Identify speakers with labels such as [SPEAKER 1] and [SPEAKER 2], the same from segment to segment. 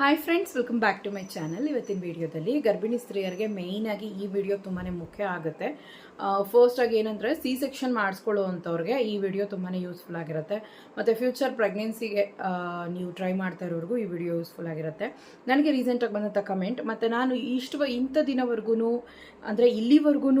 [SPEAKER 1] Hi friends welcome back to my channel ಇವತ್ತಿನ ವಿಡಿಯೋದಲ್ಲಿ ಗರ್ಭಿಣಿ ಸ್ತ್ರೀಯರಿಗೆ ಮೇಯ್ನ್ ಆಗಿ ಈ ವಿಡಿಯೋ ತುಂಬಾ ಮುಖ್ಯ ಆಗುತ್ತೆ. ಫಸ್ಟ್ ಆಗಿ ಏನಂದ್ರೆ ಸಿ ಸೆಕ್ಷನ್ ಮಾಡಿಸ್ಕೊಳ್ಳುವಂಥವ್ರಿಗೆ ಈ ವಿಡಿಯೋ ತುಂಬಾ ಯೂಸ್ಫುಲ್ ಆಗಿರುತ್ತೆ. ಮತ್ತು ಫ್ಯೂಚರ್ ಪ್ರೆಗ್ನೆನ್ಸಿಗೆ ನೀವು ಟ್ರೈ ಮಾಡ್ತಾ ಇರೋರಿಗೂ ಈ ವಿಡಿಯೋ ಯೂಸ್ಫುಲ್ ಆಗಿರುತ್ತೆ. ನನಗೆ ರೀಸೆಂಟಾಗಿ ಬಂದಂಥ ಕಮೆಂಟ್ ಮತ್ತು ನಾನು ಇಷ್ಟು ಇಂಥ ದಿನವರೆಗೂ ಅಂದರೆ ಇಲ್ಲಿವರೆಗೂ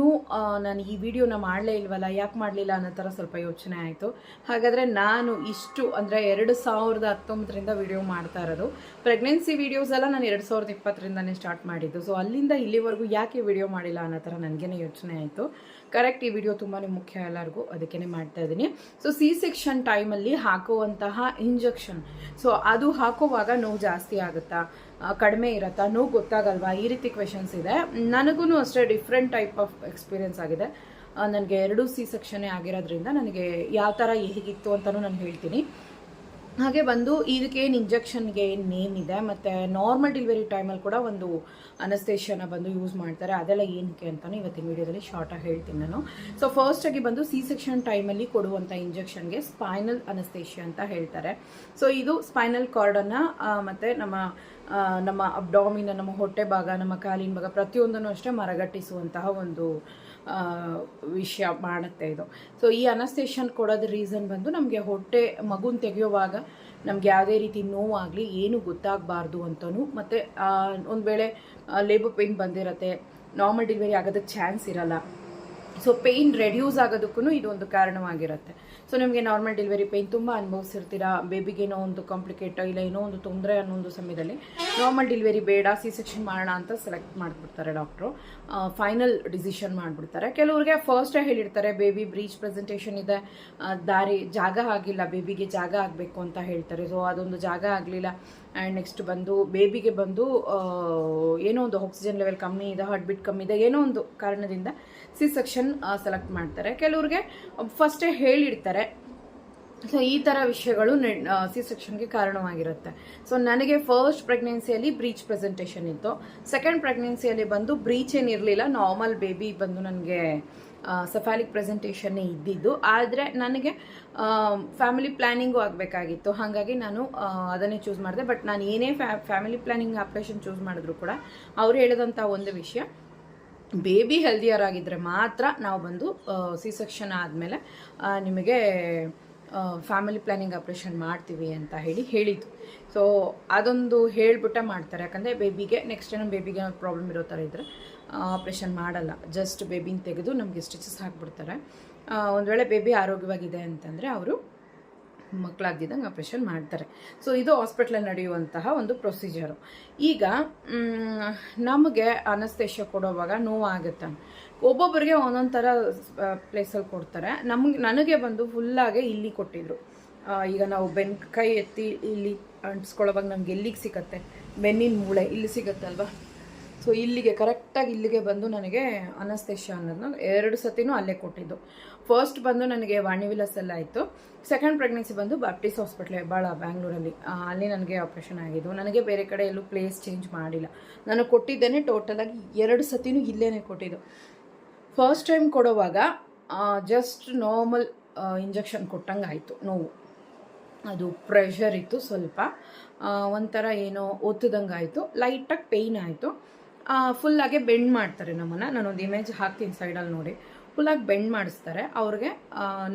[SPEAKER 1] ನಾನು ಈ ವಿಡಿಯೋನ ಮಾಡಲೇ ಇಲ್ವಲ್ಲ, ಯಾಕೆ ಮಾಡಲಿಲ್ಲ ಅನ್ನೋ ಥರ ಸ್ವಲ್ಪ ಯೋಚನೆ ಆಯಿತು. ಹಾಗಾದರೆ ನಾನು ಇಷ್ಟು, ಅಂದರೆ ಎರಡು ಸಾವಿರದ ಹತ್ತೊಂಬತ್ತರಿಂದ ವಿಡಿಯೋ ಮಾಡ್ತಾ ಇರೋದು. ಪ್ರೆಗ್ನೆನ್ಸಿ ವಿಡಿಯೋಸ್ ಎಲ್ಲ ನಾನು ಎರಡು ಸಾವಿರದ ಇಪ್ಪತ್ತರಿಂದನೇ ಸ್ಟಾರ್ಟ್ ಮಾಡಿದ್ದು. ಸೊ ಅಲ್ಲಿಂದ ಇಲ್ಲಿವರೆಗೂ ಯಾಕೆ ವಿಡಿಯೋ ಮಾಡಿಲ್ಲ ಅನ್ನೋ ಥರ ನನಗೇನೆ ಯೋಚನೆ ಆಯಿತು. ಕರೆಕ್ಟ್ ಈ ವಿಡಿಯೋ ತುಂಬಾ ಮುಖ್ಯ ಎಲ್ಲರಿಗೂ ಅದಕ್ಕೇ ಮಾಡ್ತಾ ಇದ್ದೀನಿ. ಸೊ ಸಿ ಸೆಕ್ಷನ್ ಟೈಮಲ್ಲಿ ಹಾಕುವಂತಹ ಇಂಜೆಕ್ಷನ್ ಸೊ ಅದು ಹಾಕುವಾಗ ನೋವು ಜಾಸ್ತಿ ಆಗುತ್ತಾ? ಕಡಿಮೆ ಇರುತ್ತಾ? ನೋವು ಗೊತ್ತಾಗಲ್ವಾ? ಈ ರೀತಿ ಕ್ವೆಶನ್ಸ್ ಇದೆ. ನನಗೂ ಅಷ್ಟೇ ಡಿಫ್ರೆಂಟ್ ಟೈಪ್ ಆಫ್ ಎಕ್ಸ್ಪೀರಿಯನ್ಸ್ ಆಗಿದೆ. ನನಗೆ ಎರಡು ಸಿ ಸೆಕ್ಷನ್ನೇ ಆಗಿರೋದ್ರಿಂದ ನನಗೆ ಯಾವ ಥರ ಹೇಗಿತ್ತು ಅಂತಲೂ ನಾನು ಹೇಳ್ತೀನಿ. ಹಾಗೆ ಬಂದು ಇದಕ್ಕೇನು ಇಂಜೆಕ್ಷನ್ಗೆ ಏನು ನೇಮ್ ಇದೆ ಮತ್ತು ನಾರ್ಮಲ್ ಡೆಲಿವರಿ ಟೈಮಲ್ಲಿ ಕೂಡ ಒಂದು ಅನಸ್ತೇಷನ ಬಂದು ಯೂಸ್ ಮಾಡ್ತಾರೆ. ಅದೆಲ್ಲ ಏನಕ್ಕೆ ಅಂತಲೂ ಇವತ್ತಿನ ವೀಡಿಯೋದಲ್ಲಿ ಶಾರ್ಟಾಗಿ ಹೇಳ್ತೀನಿ ನಾನು. ಸೊ ಫಸ್ಟಾಗಿ ಬಂದು ಸಿ ಸೆಕ್ಷನ್ ಟೈಮಲ್ಲಿ ಕೊಡುವಂಥ ಇಂಜೆಕ್ಷನ್ಗೆ ಸ್ಪೈನಲ್ ಅನಸ್ತೇಷಿಯಾ ಅಂತ ಹೇಳ್ತಾರೆ. ಸೊ ಇದು ಸ್ಪೈನಲ್ ಕಾರ್ಡನ್ನು ಮತ್ತು ನಮ್ಮ ನಮ್ಮ ಅಬ್ಡಾಮಿನ ನಮ್ಮ ಹೊಟ್ಟೆ ಭಾಗ, ನಮ್ಮ ಕಾಲಿನ ಭಾಗ ಪ್ರತಿಯೊಂದನ್ನು ಅಷ್ಟೇ ಮರಗಟ್ಟಿಸುವಂತಹ ಒಂದು ವಿಷಯ ಮಾಡುತ್ತೆ ಇದು. ಸೊ ಈ ಅನಸ್ತೇಷನ್ ಕೊಡೋದು ರೀಸನ್ ಬಂದು ನಮಗೆ ಹೊಟ್ಟೆ ಮಗುನ ತೆಗೆಯುವಾಗ ನಮಗೆ ಯಾವುದೇ ರೀತಿ ನೋವಾಗಲಿ, ಏನು ಗೊತ್ತಾಗಬಾರ್ದು ಅಂತಲೂ ಮತ್ತು ಒಂದು ವೇಳೆ ಲೇಬರ್ ಪೇನ್ ಬಂದಿರತ್ತೆ ನಾರ್ಮಲ್ ಡೆಲಿವರಿ ಆಗೋದಕ್ಕೆ ಚಾನ್ಸ್ ಇರಲ್ಲ. ಸೊ ಪೇಯ್ನ್ ರೆಡ್ಯೂಸ್ ಆಗೋದಕ್ಕೂ ಇದೊಂದು ಕಾರಣವಾಗಿರುತ್ತೆ. ಸೊ ನಿಮಗೆ ನಾರ್ಮಲ್ ಡೆಲಿವರಿ ಪೇಯ್ನ್ ತುಂಬ ಅನುಭವಿಸಿರ್ತೀರಾ? ಬೇಬಿಗೆ ಏನೋ ಒಂದು ಕಾಂಪ್ಲಿಕೇಟ್ ಇಲ್ಲ ಏನೋ ಒಂದು ತೊಂದರೆ ಅನ್ನೋ ಒಂದು ಸಮಯದಲ್ಲಿ ನಾರ್ಮಲ್ ಡೆಲಿವರಿ ಬೇಡ ಸಿ ಸೆಕ್ಷನ್ ಮಾಡೋಣ ಅಂತ ಸೆಲೆಕ್ಟ್ ಮಾಡಿಬಿಡ್ತಾರೆ ಡಾಕ್ಟ್ರು ಫೈನಲ್ ಡಿಸಿಷನ್ ಮಾಡಿಬಿಡ್ತಾರೆ. ಕೆಲವ್ರಿಗೆ ಫಸ್ಟೇ ಹೇಳಿರ್ತಾರೆ ಬೇಬಿ ಬ್ರೀಚ್ ಪ್ರೆಸೆಂಟೇಷನ್ ಇದೆ. ದಾರಿ, ಜಾಗ ಆಗಿಲ್ಲ. ಬೇಬಿಗೆ ಜಾಗ ಆಗಬೇಕು ಅಂತ ಹೇಳ್ತಾರೆ. ಸೊ ಅದೊಂದು ಜಾಗ ಆಗಲಿಲ್ಲ. ಆ್ಯಂಡ್ ನೆಕ್ಸ್ಟ್ ಬಂದು ಬೇಬಿಗೆ ಬಂದು ಏನೋ ಒಂದು ಆಕ್ಸಿಜನ್ ಲೆವೆಲ್ ಕಮ್ಮಿ ಇದೆ ಹಾರ್ಟ್ ಬೀಟ್ ಕಮ್ಮಿ ಇದೆ, ಏನೋ ಒಂದು ಕಾರಣದಿಂದ ಸಿ ಸೆಕ್ಷನ್ ಸೆಲೆಕ್ಟ್ ಮಾಡ್ತಾರೆ. ಕೆಲವ್ರಿಗೆ ಫಸ್ಟೇ ಹೇಳಿಡ್ತಾರೆ. ಸೊ ಈ ಥರ ವಿಷಯಗಳು ಸಿ ಸೆಕ್ಷನ್ಗೆ ಕಾರಣವಾಗಿರುತ್ತೆ. ಸೊ ನನಗೆ ಫಸ್ಟ್ ಪ್ರೆಗ್ನೆನ್ಸಿಯಲ್ಲಿ ಬ್ರೀಚ್ ಪ್ರೆಸೆಂಟೇಷನ್ ಇತ್ತು. ಸೆಕೆಂಡ್ ಪ್ರೆಗ್ನೆನ್ಸಿಯಲ್ಲಿ ಬಂದು ಬ್ರೀಚ್ ಏನಿರಲಿಲ್ಲ ನಾರ್ಮಲ್ ಬೇಬಿ ಬಂದು ನನಗೆ ಸಫಾಲಿಕ್ ಪ್ರೆಸೆಂಟೇಷನ್ನೇ ಇದ್ದಿದ್ದು. ಆದರೆ ನನಗೆ ಫ್ಯಾಮಿಲಿ ಪ್ಲ್ಯಾನಿಂಗು ಆಗಬೇಕಾಗಿತ್ತು. ಹಾಗಾಗಿ ನಾನು ಅದನ್ನೇ ಚೂಸ್ ಮಾಡಿದೆ. ಬಟ್ ನಾನು ಏನೇ ಫ್ಯಾಮಿಲಿ ಪ್ಲ್ಯಾನಿಂಗ್ ಆಪ್ರೇಷನ್ ಚೂಸ್ ಮಾಡಿದ್ರು ಕೂಡ ಅವ್ರು ಹೇಳಿದಂಥ ಒಂದು ವಿಷಯ. ಬೇಬಿ ಹೆಲ್ದಿಯರ್ ಆಗಿದ್ದರೆ ಮಾತ್ರ ನಾವು ಬಂದು ಸಿ ಸೆಕ್ಷನ್ ಆದಮೇಲೆ ನಿಮಗೆ ಫ್ಯಾಮಿಲಿ ಪ್ಲ್ಯಾನಿಂಗ್ ಆಪ್ರೇಷನ್ ಮಾಡ್ತೀವಿ ಅಂತ ಹೇಳಿ ಹೇಳಿದ್ದು. ಸೊ ಅದೊಂದು ಹೇಳಿಬಿಟ್ಟೆ ಮಾಡ್ತಾರೆ. ಯಾಕಂದರೆ ಬೇಬಿಗೆ ನೆಕ್ಸ್ಟ್ ಏನೋ ಬೇಬಿಗೆ ಪ್ರಾಬ್ಲಮ್ ಇರೋ ಥರ ಇದ್ದರೆ ಆಪ್ರೇಷನ್ ಮಾಡಲ್ಲ. ಜಸ್ಟ್ ಬೇಬಿನ ತೆಗೆದು ನಮಗೆ ಸ್ಟಿಚಸ್ ಹಾಕ್ಬಿಡ್ತಾರೆ. ಒಂದು ವೇಳೆ ಬೇಬಿ ಆರೋಗ್ಯವಾಗಿದೆ ಅಂತಂದರೆ ಅವರು ಮಕ್ಕಳಾಗ್ದಿದ್ದಂಗೆ ಆಪ್ರೇಷನ್ ಮಾಡ್ತಾರೆ. ಸೊ ಇದು ಹಾಸ್ಪಿಟ್ಲಲ್ಲಿ ನಡೆಯುವಂತಹ ಒಂದು ಪ್ರೊಸೀಜರು. ಈಗ ನಮಗೆ ಅನಸ್ತೇಶ ಕೊಡೋವಾಗ ನೋವಾಗುತ್ತೆ. ಒಬ್ಬೊಬ್ಬರಿಗೆ ಒಂದೊಂದು ಥರ ಪ್ಲೇಸಲ್ಲಿ ಕೊಡ್ತಾರೆ. ನಮಗೆ, ನನಗೆ ಬಂದು ಫುಲ್ಲಾಗೆ ಇಲ್ಲಿ ಕೊಟ್ಟಿದ್ರು. ಈಗ ನಾವು ಬೆನ್, ಕೈ ಎತ್ತಿ ಇಲ್ಲಿ ಅಂಟಿಸ್ಕೊಳ್ಳೋವಾಗ ನಮ್ಗೆ ಎಲ್ಲಿಗೆ ಸಿಗತ್ತೆ? ಬೆನ್ನಿನ ಮೂಳೆ ಇಲ್ಲಿ ಸಿಗತ್ತಲ್ವಾ? ಸೊ ಇಲ್ಲಿಗೆ ಕರೆಕ್ಟಾಗಿ ಇಲ್ಲಿಗೆ ಬಂದು ನನಗೆ ಅನಸ್ತೇಶ ಅನ್ನೋದನ್ನ ಎರಡು ಸತಿನೂ ಅಲ್ಲೇ ಕೊಟ್ಟಿದ್ದು. ಫಸ್ಟ್ ಬಂದು ನನಗೆ ವಾಣಿವಿಲಾಸಲ್ಲಿ ಆಯಿತು. ಸೆಕೆಂಡ್ ಪ್ರೆಗ್ನೆನ್ಸಿ ಬಂದು ಬಾಪ್ಟಿಸ್ ಹಾಸ್ಪಿಟ್ಲ್ ಹೆಬ್ಬಾಳ ಬ್ಯಾಂಗ್ಳೂರಲ್ಲಿ ಅಲ್ಲಿ. ನನಗೆ ಆಪ್ರೇಷನ್ ಆಗಿದ್ದು. ನನಗೆ ಬೇರೆ ಕಡೆ ಎಲ್ಲೂ ಪ್ಲೇಸ್ ಚೇಂಜ್ ಮಾಡಿಲ್ಲ. ನಾನು ಕೊಟ್ಟಿದ್ದೇನೆ ಟೋಟಲಾಗಿ ಎರಡು ಸತಿನೂ ಇಲ್ಲೇ ಕೊಟ್ಟಿದ್ದು. ಫಸ್ಟ್ ಟೈಮ್ ಕೊಡುವಾಗ ಜಸ್ಟ್ ನಾರ್ಮಲ್ ಇಂಜೆಕ್ಷನ್ ಕೊಟ್ಟಂಗೆ ಆಯಿತು ನೋವು. ಅದು ಪ್ರೆಷರ್ ಇತ್ತು ಸ್ವಲ್ಪ. ಒಂಥರ ಏನೋ ಒತ್ತದಂಗೆ ಆಯಿತು. ಲೈಟಾಗಿ ಪೇಯ್ನ್ ಆಯಿತು. ಫುಲ್ಲಾಗೆ ಬೆಂಡ್ ಮಾಡ್ತಾರೆ ನಮ್ಮನ್ನು. ನಾನೊಂದು ಇಮೇಜ್ ಹಾಕ್ತೀನಿ ಸೈಡಲ್ಲಿ ನೋಡಿ. ಫುಲ್ಲಾಗಿ ಬೆಂಡ್ ಮಾಡಿಸ್ತಾರೆ. ಅವ್ರಿಗೆ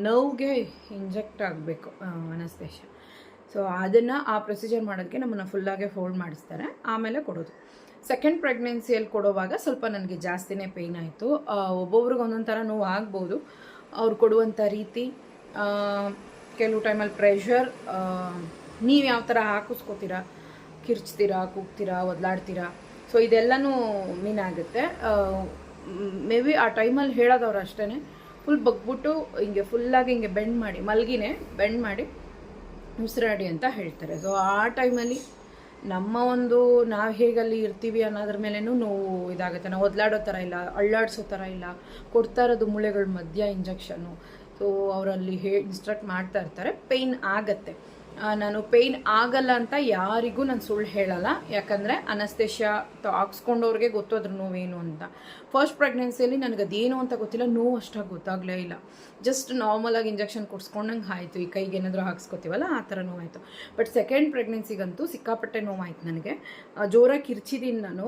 [SPEAKER 1] ನೋವ್ಗೆ ಇಂಜೆಕ್ಟ್ ಆಗಬೇಕು ಅನಸ್ತೇಶ ಸೊ ಅದನ್ನು ಆ ಪ್ರೊಸೀಜರ್ ಮಾಡೋದಕ್ಕೆ ನಮ್ಮನ್ನು ಫುಲ್ಲಾಗೆ ಫೋಲ್ಡ್ ಮಾಡಿಸ್ತಾರೆ. ಆಮೇಲೆ ಕೊಡೋದು. ಸೆಕೆಂಡ್ ಪ್ರೆಗ್ನೆನ್ಸಿಯಲ್ಲಿ ಕೊಡುವಾಗ ಸ್ವಲ್ಪ ನನಗೆ ಜಾಸ್ತಿನೇ ಪೇಯ್ನ್ ಆಯಿತು. ಒಬ್ಬೊಬ್ರಿಗೆ ಒಂದೊಂದು ಥರ ನೋವು ಆಗ್ಬೋದು. ಅವ್ರು ಕೊಡುವಂಥ ರೀತಿ ಕೆಲವು ಟೈಮಲ್ಲಿ ಪ್ರೆಷರ್ ನೀವು ಯಾವ ಥರ ಹಾಕಿಸ್ಕೋತೀರಾ? ಕಿರ್ಚ್ತೀರಾ? ಕೂಗ್ತೀರಾ? ಒದ್ಲಾಡ್ತೀರಾ? ಸೊ ಇದೆಲ್ಲನೂ ಮೀನ್ ಆಗುತ್ತೆ. ಮೇ ಬಿ ಆ ಟೈಮಲ್ಲಿ ಹೇಳೋದವ್ರು ಅಷ್ಟೇ ಫುಲ್ ಬಗ್ಬಿಟ್ಟು ಹಿಂಗೆ ಫುಲ್ಲಾಗಿ ಹಿಂಗೆ ಬೆಂಡ್ ಮಾಡಿ, ಮಲ್ಗಿನೇ ಬೆಂಡ್ ಮಾಡಿ ಉಸಿರಾಡಿ ಅಂತ ಹೇಳ್ತಾರೆ. ಸೊ ಆ ಟೈಮಲ್ಲಿ ನಮ್ಮ ಒಂದು ನಾವು ಹೇಗಲ್ಲಿ ಇರ್ತೀವಿ ಅನ್ನೋದ್ರ ಮೇಲೇನೂ ನೋವು ಇದಾಗುತ್ತೆ. ನಾವು ಒದ್ಲಾಡೋ ಥರ ಇಲ್ಲ, ಅಳ್ಳಾಡ್ಸೋ ಥರ ಇಲ್ಲ. ಕೊಡ್ತಾ ಇರೋದು ಮೂಳೆಗಳ ಮಧ್ಯ ಇಂಜೆಕ್ಷನ್ನು ಸೊ ಅವರಲ್ಲಿ ಹೇ ಇನ್ಸ್ಟ್ರಕ್ಟ್ ಮಾಡ್ತಾ ಇರ್ತಾರೆ. ಪೇಯ್ನ್ ಆಗತ್ತೆ. ನಾನು ಪೇಯ್ನ್ ಆಗಲ್ಲ ಅಂತ ಯಾರಿಗೂ ನಾನು ಸುಳ್ಳು ಹೇಳಲ್ಲ. ಯಾಕಂದರೆ ಅನಸ್ತೇಶ ಹಾಕ್ಸ್ಕೊಂಡವ್ರಿಗೆ ಗೊತ್ತು ಅದ್ರ ನೋವೇನು ಅಂತ. ಫಸ್ಟ್ ಪ್ರೆಗ್ನೆನ್ಸಿಯಲ್ಲಿ ನನಗೆ ಅದೇನು ಅಂತ ಗೊತ್ತಿಲ್ಲ. ನೋವು ಅಷ್ಟಾಗಿ ಗೊತ್ತಾಗಲೇ ಇಲ್ಲ. ಜಸ್ಟ್ ನಾರ್ಮಲಾಗಿ ಇಂಜೆಕ್ಷನ್ ಕೊಡ್ಸ್ಕೊಂಡಂಗೆ ಆಯಿತು. ಈ ಕೈಗೆ ಏನಾದರೂ ಹಾಕ್ಸ್ಕೊತೀವಲ್ಲ, ಆ ಥರ ನೋವಾಯಿತು. ಬಟ್ ಸೆಕೆಂಡ್ ಪ್ರೆಗ್ನೆನ್ಸಿಗಂತೂ ಸಿಕ್ಕಾಪಟ್ಟೆ ನೋವಾಯಿತು ನನಗೆ. ಜೋರಾಗಿ ಕಿರ್ಚಿದ್ದೀನಿ ನಾನು.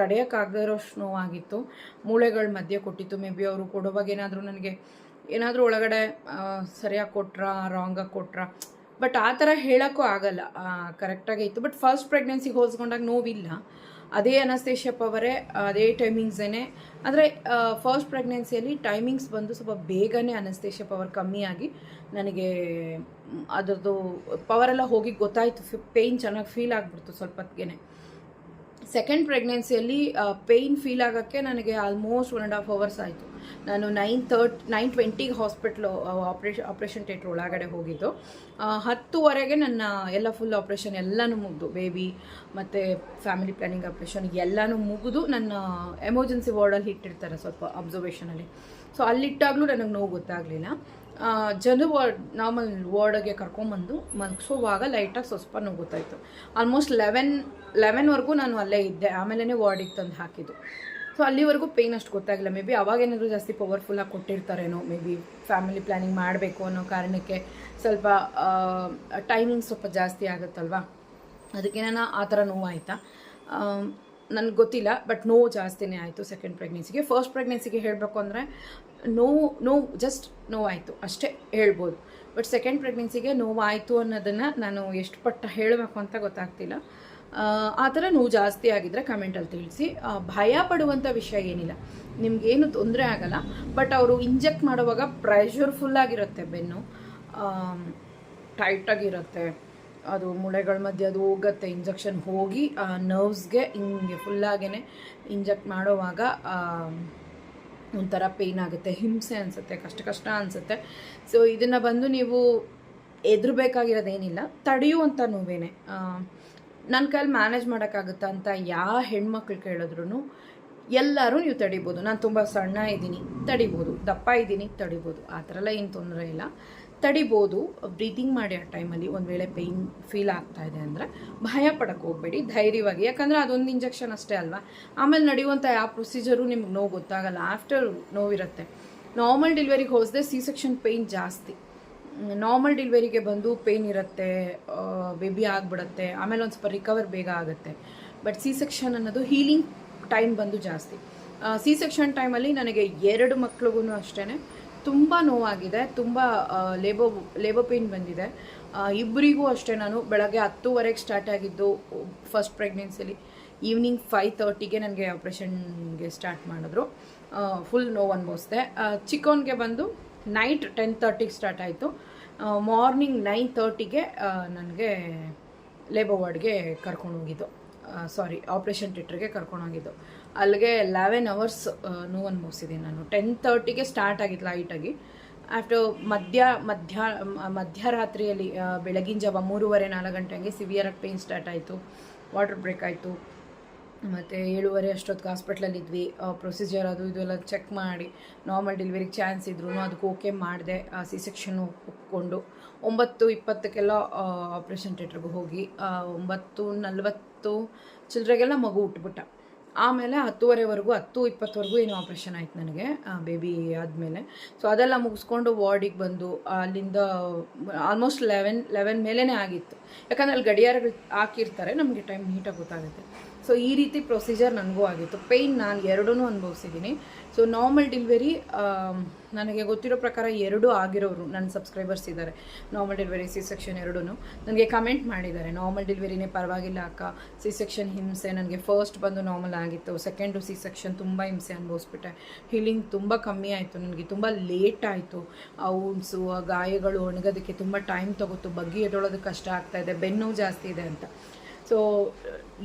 [SPEAKER 1] ತಡೆಯೋಕ್ಕಾಗದೇ ಇರೋಷ್ಟು ನೋವಾಗಿತ್ತು. ಮೂಳೆಗಳ ಮಧ್ಯೆ ಕೊಟ್ಟಿತ್ತು. ಮೇ ಬಿ ಅವರು ಕೊಡುವಾಗ ಏನಾದರೂ ನನಗೆ ಏನಾದರೂ ಒಳಗಡೆ ಸರಿಯಾಗಿ ಕೊಟ್ರಾ ರಾಂಗಾಗಿ ಕೊಟ್ರಾ ಬಟ್ ಆ ಥರ ಹೇಳೋಕ್ಕೂ ಆಗಲ್ಲ. ಕರೆಕ್ಟಾಗಿ ಇತ್ತು ಬಟ್ ಫಸ್ಟ್ ಪ್ರೆಗ್ನೆನ್ಸಿಗೆ ಹೋಲಿಸ್ಕೊಂಡಾಗ ನೋವಿಲ್ಲ. ಅದೇ ಅನಸ್ತೇಶಪ್ಪ ಅವರೇ ಅದೇ ಟೈಮಿಂಗ್ಸೇ ಆದರೆ ಫಸ್ಟ್ ಪ್ರೆಗ್ನೆನ್ಸಿಯಲ್ಲಿ ಟೈಮಿಂಗ್ಸ್ ಬಂದು ಸ್ವಲ್ಪ ಬೇಗನೆ ಅನಸ್ತೇಶಪ್ಪ ಪವರ್ ಕಮ್ಮಿಯಾಗಿ ನನಗೆ, ಅದರದ್ದು ಪವರೆಲ್ಲ ಹೋಗಿ ಗೊತ್ತಾಯಿತು. ಫಿ ಪೇಯ್ನ್ ಚೆನ್ನಾಗಿ ಫೀಲ್ ಆಗಿಬಿಡ್ತು ಹೊತ್ತಿಗೆ ಸೆಕೆಂಡ್ ಪ್ರೆಗ್ನೆನ್ಸಿಯಲ್ಲಿ ಪೇಯ್ನ್ ಫೀಲ್ ಆಗೋಕ್ಕೆ ನನಗೆ almost one and half hours ಆಯಿತು. ನಾನು ನೈನ್ ತರ್ಟ್ ನೈನ್ ಟ್ವೆಂಟಿಗೆ ಹಾಸ್ಪಿಟ್ಲು ಆಪ್ರೇಷನ್ ಆಪ್ರೇಷನ್ ಥಿಯೇಟ್ರ್ ಒಳಗಡೆ ಹೋಗಿದ್ದು. ಹತ್ತುವರೆಗೆ ನನ್ನ ಎಲ್ಲ ಫುಲ್ ಆಪ್ರೇಷನ್ ಎಲ್ಲನೂ ಮುಗಿದು ಬೇಬಿ ಮತ್ತು ಫ್ಯಾಮಿಲಿ ಪ್ಲಾನಿಂಗ್ ಆಪ್ರೇಷನ್ ಎಲ್ಲನೂ ಮುಗಿದು ನನ್ನ ಎಮರ್ಜೆನ್ಸಿ ವಾರ್ಡಲ್ಲಿ ಇಟ್ಟಿರ್ತಾರೆ ಸ್ವಲ್ಪ ಅಬ್ಸರ್ವೇಷನಲ್ಲಿ ಸೊ ಅಲ್ಲಿಟ್ಟಾಗಲೂ ನನಗೆ ನೋವು ಗೊತ್ತಾಗಲಿಲ್ಲ. ಜನ ವಾರ್ಡ್ ನಾರ್ಮಲ್ ವಾರ್ಡಿಗೆ ಕರ್ಕೊಂಬಂದು ಮಲಗಿಸೋವಾಗ ಲೈಟಾಗಿ ಸ್ವಲ್ಪ ನೋವು ಗೊತ್ತಾಯಿತು. ಆಲ್ಮೋಸ್ಟ್ ಲೆವೆನ್ ಲೆವೆನ್ವರೆಗೂ ನಾನು ಅಲ್ಲೇ ಇದ್ದೆ. ಆಮೇಲೆ ವಾರ್ಡಿಗೆ ತಂದು ಹಾಕಿದ್ದು. ಸೊ ಅಲ್ಲಿವರೆಗೂ ಪೇಯ್ನ್ ಅಷ್ಟು ಗೊತ್ತಾಗಿಲ್ಲ ಮೇ ಬಿ ಅವಾಗೇನಾದರೂ ಜಾಸ್ತಿ ಪವರ್ಫುಲ್ಲಾಗಿ ಕೊಟ್ಟಿರ್ತಾರೇನೋ. ಮೇ ಬಿ ಫ್ಯಾಮಿಲಿ ಪ್ಲ್ಯಾನಿಂಗ್ ಮಾಡಬೇಕು ಅನ್ನೋ ಕಾರಣಕ್ಕೆ ಸ್ವಲ್ಪ ಟೈಮಿಂಗ್ ಸ್ವಲ್ಪ ಜಾಸ್ತಿ ಆಗುತ್ತಲ್ವಾ? ಅದಕ್ಕೆ ನಾನು ಆ ಥರ ನೋವಾಯ್ತಾ? ನನಗೆ ಗೊತ್ತಿಲ್ಲ ಬಟ್ ನೋವು ಜಾಸ್ತಿನೇ ಆಯಿತು ಸೆಕೆಂಡ್ ಪ್ರೆಗ್ನೆನ್ಸಿಗೆ ಫಸ್ಟ್ ಪ್ರೆಗ್ನೆನ್ಸಿಗೆ ಹೇಳಬೇಕು ಅಂದರೆ, ನೋವು ನೋವು ಜಸ್ಟ್ ನೋವಾಯಿತು. ಅಷ್ಟೇ ಹೇಳ್ಬೋದು. ಬಟ್ ಸೆಕೆಂಡ್ ಪ್ರೆಗ್ನೆನ್ಸಿಗೆ ನೋವಾಯಿತು ಅನ್ನೋದನ್ನು ನಾನು ಎಷ್ಟು ಪಟ್ಟ ಹೇಳಬೇಕು ಅಂತ ಗೊತ್ತಾಗ್ತಿಲ್ಲ. ಆ, ಆ ಥರ ನೋವು ಜಾಸ್ತಿ ಆಗಿದ್ರೆ ಕಮೆಂಟಲ್ಲಿ ತಿಳಿಸಿ. ಆ, ಭಯ ಪಡುವಂಥ ವಿಷಯ ಏನಿಲ್ಲ. ನಿಮಗೇನು ತೊಂದರೆ ಆಗಲ್ಲ. ಬಟ್ ಅವರು ಇಂಜೆಕ್ಟ್ ಮಾಡುವಾಗ ಪ್ರೆಷರ್ಫುಲ್ಲಾಗಿರುತ್ತೆ ಬೆನ್ನು. ಟೈಟಾಗಿರುತ್ತೆ ಅದು ಮುಳೆಗಳ ಮಧ್ಯೆ ಅದು ಹೋಗುತ್ತೆ. ಇಂಜೆಕ್ಷನ್ ಹೋಗಿ ನರ್ವ್ಸ್ಗೆ ಹಿಂಗೆ ಫುಲ್ಲಾಗೇ ಇಂಜೆಕ್ಟ್ ಮಾಡೋವಾಗ ಆ, ಒಂಥರ ಪೇಯ್ನ್ ಆಗುತ್ತೆ. ಹಿಂಸೆ ಅನಿಸುತ್ತೆ. ಕಷ್ಟ ಕಷ್ಟ ಅನಿಸುತ್ತೆ. ಸೊ ಇದನ್ನು ಬಂದು ನೀವು ಎದುರಬೇಕಾಗಿರೋದೇನಿಲ್ಲ. ತಡೆಯುವಂಥ ನೋವೇನೆ. ನನ್ನ ಕೈಲಿ ಮ್ಯಾನೇಜ್ ಮಾಡೋಕ್ಕಾಗುತ್ತಾ ಅಂತ ಯಾವ ಹೆಣ್ಮಕ್ಳು ಕೇಳಿದ್ರು ಎಲ್ಲರೂ ನೀವು ತಡಿಬೋದು. ನಾನು ತುಂಬ ಸಣ್ಣ ಇದ್ದೀನಿ, ತಡಿಬೋದು. ದಪ್ಪ ಇದ್ದೀನಿ, ತಡಿಬೋದು. ಆ ಥರ ಎಲ್ಲ ಏನು ತೊಂದರೆ ಇಲ್ಲ. ತಡಿಬೋದು. ಬ್ರೀತಿಂಗ್ ಮಾಡಿ ಆ ಟೈಮಲ್ಲಿ ಒಂದು ವೇಳೆ ಪೇಯ್ನ್ ಫೀಲ್ ಆಗ್ತಾ ಇದೆ ಅಂದರೆ ಭಯ ಪಡಕ್ಕೆ ಹೋಗಬೇಡಿ, ಧೈರ್ಯವಾಗಿ. ಯಾಕಂದರೆ ಅದೊಂದು ಇಂಜೆಕ್ಷನ್ ಅಷ್ಟೇ ಅಲ್ವಾ? ಆಮೇಲೆ ನಡೆಯುವಂಥ ಯಾವ ಪ್ರೊಸೀಜರು ನಿಮ್ಗೆ ನೋವು ಗೊತ್ತಾಗಲ್ಲ. ಆಫ್ಟರ್ ನೋವಿರುತ್ತೆ. ನಾರ್ಮಲ್ ಡೆಲಿವರಿಗೆ ಹೋಸ್ದೆ ಸಿ ಸೆಕ್ಷನ್ ಪೇಯ್ನ್ ಜಾಸ್ತಿ. ನಾರ್ಮಲ್ ಡಿಲ್ವರಿಗೆ ಬಂದು ಪೇಯ್ನ್ ಇರುತ್ತೆ ಬೇಬಿ ಆಗಿಬಿಡುತ್ತೆ, ಆಮೇಲೆ ಒಂದು ಸ್ವಲ್ಪ ರಿಕವರ್ ಬೇಗ ಆಗುತ್ತೆ. ಬಟ್ ಸಿ ಸೆಕ್ಷನ್ ಅನ್ನೋದು ಹೀಲಿಂಗ್ ಟೈಮ್ ಬಂದು ಜಾಸ್ತಿ. ಸಿ ಸೆಕ್ಷನ್ ಟೈಮಲ್ಲಿ ನನಗೆ ಎರಡು ಮಕ್ಳಿಗೂ ಅಷ್ಟೇ ತುಂಬ ನೋವಾಗಿದೆ, ತುಂಬ ಲೇಬೋ ಲೇಬೋ ಪೇಯ್ನ್ ಬಂದಿದೆ. ಇಬ್ಬರಿಗೂ ಅಷ್ಟೇ ನಾನು ಬೆಳಗ್ಗೆ ಹತ್ತುವರೆಗೆ ಸ್ಟಾರ್ಟ್ ಆಗಿದ್ದು ಫಸ್ಟ್ ಪ್ರೆಗ್ನೆನ್ಸಿಲಿ ಈವ್ನಿಂಗ್ ಫೈವ್ ತರ್ಟಿಗೆ ನನಗೆ ಆಪ್ರೇಷನ್ಗೆ ಸ್ಟಾರ್ಟ್ ಮಾಡಿದ್ರು. ಫುಲ್ ನೋವು ಅನ್ಭವಿಸ್ದೆ. ಚಿಕ್ಕವನಿಗೆ ಬಂದು ನೈಟ್ ಟೆನ್ ತರ್ಟಿಗೆ ಸ್ಟಾರ್ಟ್ ಆಯಿತು. ಮಾರ್ನಿಂಗ್ ನೈನ್ ತರ್ಟಿಗೆ ನನಗೆ ಲೇಬರ್ ವಾರ್ಡ್ಗೆ ಕರ್ಕೊಂಡು ಹೋಗಿದ್ದು. ಸಾರಿ ಆಪ್ರೇಷನ್ ಥಿಯೇಟ್ರಿಗೆ ಕರ್ಕೊಂಡು ಹೋಗಿದ್ದು. ಅಲ್ಲಿಗೆ ಲೆವೆನ್ ಅವರ್ಸ್ ನೋವನ್ನು ಮುಗಿಸಿದ್ದೀನಿ ನಾನು. ಟೆನ್ ತರ್ಟಿಗೆ ಸ್ಟಾರ್ಟ್ ಆಗಿತ್ತು ಲೈಟಾಗಿ ಆಫ್ಟರ್ ಮಧ್ಯ ಮಧ್ಯ, ಮಧ್ಯರಾತ್ರಿಯಲ್ಲಿ ಬೆಳಗಿನ ಜಾವ ಮೂರುವರೆ ನಾಲ್ಕು ಗಂಟೆ ಹಂಗೆ ಸಿವಿಯರಾಗಿ ಪೇಯ್ನ್ ಸ್ಟಾರ್ಟ್ ಆಯಿತು. ವಾಟರ್ ಬ್ರೇಕ್ ಆಯಿತು. ಮತ್ತು ಏಳುವರೆ ಅಷ್ಟೊತ್ತಿಗೆ ಹಾಸ್ಪಿಟ್ಲಲ್ಲಿ ಇದ್ವಿ ಪ್ರೊಸೀಜರ್ ಅದು ಇದು ಎಲ್ಲ ಚೆಕ್ ಮಾಡಿ ನಾರ್ಮಲ್ ಡೆಲಿವರಿಗೆ ಚಾನ್ಸ್ ಇದ್ರೂ ಅದಕ್ಕೆ ಓಕೆ ಮಾಡಿದೆ ಸಿ ಸೆಕ್ಷನ್ನು ಒಪ್ಕೊಂಡು. ಒಂಬತ್ತು ಇಪ್ಪತ್ತಕ್ಕೆಲ್ಲ ಆಪ್ರೇಷನ್ ಥಿಯೇಟ್ರಿಗೆ ಹೋಗಿ ಒಂಬತ್ತು ನಲವತ್ತು ಚಿಲ್ಲರೆಗೆಲ್ಲ ಮಗು ಹುಟ್ಬಿಟ್ಟ. ಆಮೇಲೆ ಹತ್ತುವರೆವರೆಗೂ ಹತ್ತು ಇಪ್ಪತ್ತವರೆಗೂ ಏನು ಆಪ್ರೇಷನ್ ಆಯ್ತು ನನಗೆ ಬೇಬಿ ಆದಮೇಲೆ. ಸೊ ಅದೆಲ್ಲ ಮುಗಿಸ್ಕೊಂಡು ವಾರ್ಡಿಗೆ ಬಂದು, ಅಲ್ಲಿಂದ ಆಲ್ಮೋಸ್ಟ್ ಲೆವೆನ್ ಲೆವೆನ್ ಮೇಲೇ ಆಗಿತ್ತು. ಯಾಕಂದ್ರೆ ಅಲ್ಲಿ ಗಡಿಯಾರಗಳು ಹಾಕಿರ್ತಾರೆ, ನಮಗೆ ಟೈಮ್ ನೀಟಾಗಿ ಗೊತ್ತಾಗುತ್ತೆ. ಸೊ ಈ ರೀತಿ ಪ್ರೊಸೀಜರ್ ನನಗೂ ಆಗಿತ್ತು. ಪೇಯ್ನ್ ನಾನು ಎರಡೂ ಅನುಭವಿಸಿದ್ದೀನಿ. ಸೊ ನಾರ್ಮಲ್ ಡೆಲಿವರಿ ನನಗೆ ಗೊತ್ತಿರೋ ಪ್ರಕಾರ ಎರಡೂ ಆಗಿರೋರು ನನ್ನ ಸಬ್ಸ್ಕ್ರೈಬರ್ಸ್ ಇದ್ದಾರೆ. ನಾರ್ಮಲ್ ಡೆಲಿವರಿ ಸಿ ಸೆಕ್ಷನ್ ಎರಡೂ ನನಗೆ ಕಮೆಂಟ್ ಮಾಡಿದ್ದಾರೆ. ನಾರ್ಮಲ್ ಡೆಲಿವರಿನೇ ಪರವಾಗಿಲ್ಲ ಅಕ್ಕ. ಸಿ ಸೆಕ್ಷನ್ ಹಿಂಸೆ ನನಗೆ ಫಸ್ಟ್ ಬಂದು ನಾರ್ಮಲ್ ಆಗಿತ್ತು. ಸೆಕೆಂಡು ಸಿ ಸೆಕ್ಷನ್ ತುಂಬ ಹಿಂಸೆ ಅನುಭವಿಸ್ಬಿಟ್ಟೆ. ಹೀಲಿಂಗ್ ತುಂಬ ಕಮ್ಮಿ ಆಯಿತು. ನನಗೆ ತುಂಬ ಲೇಟ್ ಆಯಿತು. ಆ ಆ ಗಾಯಗಳು ಒಣಗೋದಕ್ಕೆ ತುಂಬ ಟೈಮ್ ತಗೋತು. ಬಗ್ಗಿ ಎದೊಳೋದಕ್ಕೆ ಕಷ್ಟ ಆಗ್ತಾಯಿದೆ ಬೆನ್ನು ಜಾಸ್ತಿ ಇದೆ ಅಂತ. ಸೊ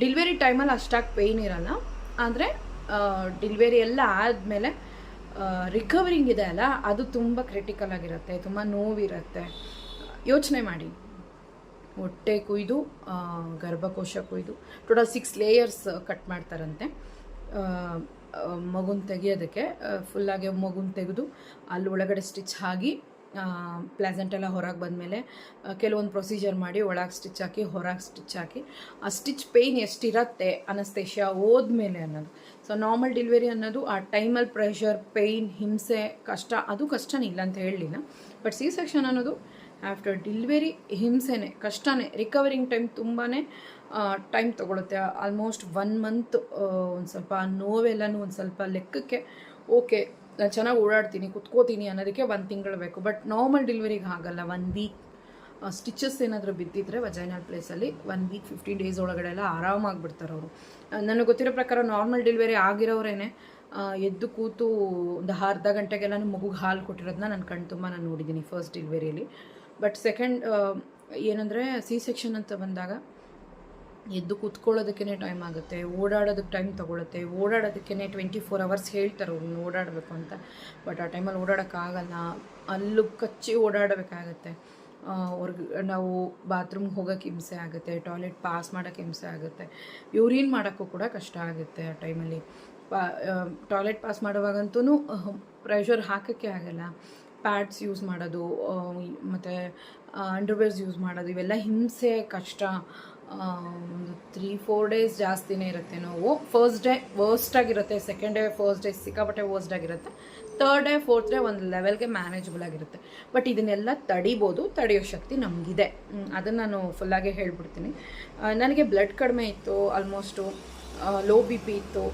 [SPEAKER 1] ಡಿಲ್ವರಿ ಟೈಮಲ್ಲಿ ಅಷ್ಟಾಗಿ ಪೇಯ್ನ್ ಇರಲ್ಲ. ಆದರೆ ಡಿಲ್ವರಿ ಎಲ್ಲ ಆದಮೇಲೆ ರಿಕವರಿಂಗ್ ಇದೆ ಅಲ್ಲ, ಅದು ತುಂಬ ಕ್ರಿಟಿಕಲ್ ಆಗಿರುತ್ತೆ, ತುಂಬ ನೋವಿರುತ್ತೆ. ಯೋಚನೆ ಮಾಡಿ. ಹೊಟ್ಟೆ ಕುಯ್ದು ಗರ್ಭಕೋಶ ಕುಯ್ದು ಟೋಟಲ್ ಸಿಕ್ಸ್ ಲೇಯರ್ಸ್ ಕಟ್ ಮಾಡ್ತಾರಂತೆ. ಮಗುನ ತೆಗಿಯೋದಕ್ಕೆ ಫುಲ್ಲಾಗಿ ಮಗುನ ತೆಗೆದು, ಅಲ್ಲಿ ಒಳಗಡೆ ಸ್ಟಿಚ್ ಆಗಿ ಪ್ಲೆಸೆಂಟ್ ಎಲ್ಲ ಹೊರಗೆ ಬಂದಮೇಲೆ ಕೆಲವೊಂದು ಪ್ರೊಸೀಜರ್ ಮಾಡಿ ಒಳಗೆ ಸ್ಟಿಚ್ ಹಾಕಿ, ಹೊರಗೆ ಸ್ಟಿಚ್ ಹಾಕಿ. ಆ ಸ್ಟಿಚ್ ಪೇಯ್ನ್ ಎಷ್ಟಿರತ್ತೆ ಅನಸ್ತೇಷ್ಯಾ ಹೋದ್ಮೇಲೆ ಅನ್ನೋದು. ಸೊ ನಾರ್ಮಲ್ ಡೆಲಿವರಿ ಅನ್ನೋದು ಆ ಟೈಮಲ್ಲಿ ಪ್ರೆಷರ್ ಪೇಯ್ನ್ ಹಿಂಸೆ, ಕಷ್ಟ, ಅದು ಕಷ್ಟನೇ ಇಲ್ಲ ಅಂತ ಹೇಳಲಿಲ್ಲ. ಬಟ್ ಸಿ ಸೆಕ್ಷನ್ ಅನ್ನೋದು ಆಫ್ಟರ್ ಡಿಲಿವರಿ ಹಿಂಸೆನೇ, ಕಷ್ಟನೇ ರಿಕವರಿಂಗ್ ಟೈಮ್ ತುಂಬಾ ಟೈಮ್ ತೊಗೊಳುತ್ತೆ. ಆಲ್ಮೋಸ್ಟ್ ಒನ್ ಮಂತ್ ಒಂದು ಸ್ವಲ್ಪ ನೋವೆಲ್ಲನೂ ಒಂದು ಸ್ವಲ್ಪ ಲೆಕ್ಕಕ್ಕೆ ಓಕೆ ನಾನು ಚೆನ್ನಾಗಿ ಓಡಾಡ್ತೀನಿ, ಕುತ್ಕೋತೀನಿ ಅನ್ನೋದಕ್ಕೆ ಒಂದು ತಿಂಗಳು ಬೇಕು. ಬಟ್ ನಾರ್ಮಲ್ ಡೆಲಿವರಿಗೆ ಆಗಲ್ಲ ಒನ್ ವೀಕ್ ಸ್ಟಿಚಸ್ ಏನಾದರೂ ಬಿದ್ದಿದ್ರೆ ವಜೈನಲ್ ಪ್ಲೇಸಲ್ಲಿ ಒನ್ ವೀಕ್ ಫಿಫ್ಟೀನ್ ಡೇಸ್ ಒಳಗಡೆ ಎಲ್ಲ ಆರಾಮಾಗ್ಬಿಡ್ತಾರೆ ಅವರು. ನನಗೆ ಗೊತ್ತಿರೋ ಪ್ರಕಾರ ನಾರ್ಮಲ್ ಡೆಲಿವರಿ ಆಗಿರೋರೇನೆ ಎದ್ದು ಕೂತು ಒಂದು ಅರ್ಧ ಗಂಟೆಗೆಲ್ಲ ಮಗುಗೆ ಹಾಲು ಕೊಟ್ಟಿರೋದನ್ನ ನಾನು ಕಣ್ಣು ತುಂಬ ನಾನು ನೋಡಿದ್ದೀನಿ ಫಸ್ಟ್ ಡೆಲಿವರಿಯಲ್ಲಿ ಬಟ್ ಸೆಕೆಂಡ್ ಏನಂದರೆ ಸಿ ಸೆಕ್ಷನ್ ಅಂತ ಬಂದಾಗ ಎದ್ದು ಕೂತ್ಕೊಳ್ಳೋದಕ್ಕೇ ಟೈಮ್ ಆಗುತ್ತೆ, ಓಡಾಡೋದಕ್ಕೆ ಟೈಮ್ ತೊಗೊಳುತ್ತೆ ಓಡಾಡೋದಕ್ಕೇ ಟ್ವೆಂಟಿ ಫೋರ್ ಅವರ್ಸ್ ಹೇಳ್ತಾರೆ ಅವ್ರನ್ನ ಓಡಾಡಬೇಕು ಅಂತ. ಬಟ್ ಆ ಟೈಮಲ್ಲಿ ಓಡಾಡೋಕ್ಕಾಗಲ್ಲ, ಅಲ್ಲೂ ಕಚ್ಚಿ ಓಡಾಡಬೇಕಾಗತ್ತೆ. ಅವ್ರಿಗೆ ನಾವು ಬಾತ್ರೂಮ್ಗೆ ಹೋಗೋಕ್ಕೆ ಹಿಂಸೆ ಆಗುತ್ತೆ ಟಾಯ್ಲೆಟ್ ಪಾಸ್ ಮಾಡೋಕ್ಕೆ ಹಿಂಸೆ ಆಗುತ್ತೆ. ಯೂರಿನ್ ಮಾಡೋಕ್ಕೂ ಕೂಡ ಕಷ್ಟ ಆಗುತ್ತೆ ಆ ಟೈಮಲ್ಲಿ ಪಾ ಟಾಯ್ಲೆಟ್ ಪಾಸ್ ಮಾಡುವಾಗಂತೂ ಪ್ರೆಷರ್ ಹಾಕೋಕ್ಕೆ ಆಗಲ್ಲ. ಪ್ಯಾಡ್ಸ್ ಯೂಸ್ ಮಾಡೋದು ಮತ್ತು ಅಂಡರ್ವೇರ್ಸ್ ಯೂಸ್ ಮಾಡೋದು, ಇವೆಲ್ಲ ಹಿಂಸೆ, ಕಷ್ಟ. ಒಂದು ತ್ರೀ ಫೋರ್ ಡೇಸ್ ಜಾಸ್ತಿನೇ ಇರುತ್ತೆ ನೋವು. ಫಸ್ಟ್ ಡೇ ವರ್ಸ್ಟ್ ಆಗಿರುತ್ತೆ. ಸೆಕೆಂಡ್ ಡೇ ಫಸ್ಟ್ ಡೇ ಸಿಕ್ಕಾಪಟ್ಟೆ ವರ್ಸ್ಟ್ ಆಗಿರುತ್ತೆ. ತರ್ಡ್ ಡೇ ಫೋರ್ತ್ ಡೇ ಒಂದು ಲೆವೆಲ್ಗೆ ಮ್ಯಾನೇಜಬಲ್ ಆಗಿರುತ್ತೆ. ಬಟ್ ಇದನ್ನೆಲ್ಲ ತಡಿಬೋದು, ತಡೆಯೋ ಶಕ್ತಿ ನಮಗಿದೆ. ಅದನ್ನು ನಾನು ಫುಲ್ಲಾಗೆ ಹೇಳ್ಬಿಡ್ತೀನಿ. ನನಗೆ ಬ್ಲಡ್ ಕಡಿಮೆ ಇತ್ತು ಆಲ್ಮೋಸ್ಟು ಲೋ ಬಿ ಪಿ ಇತ್ತು.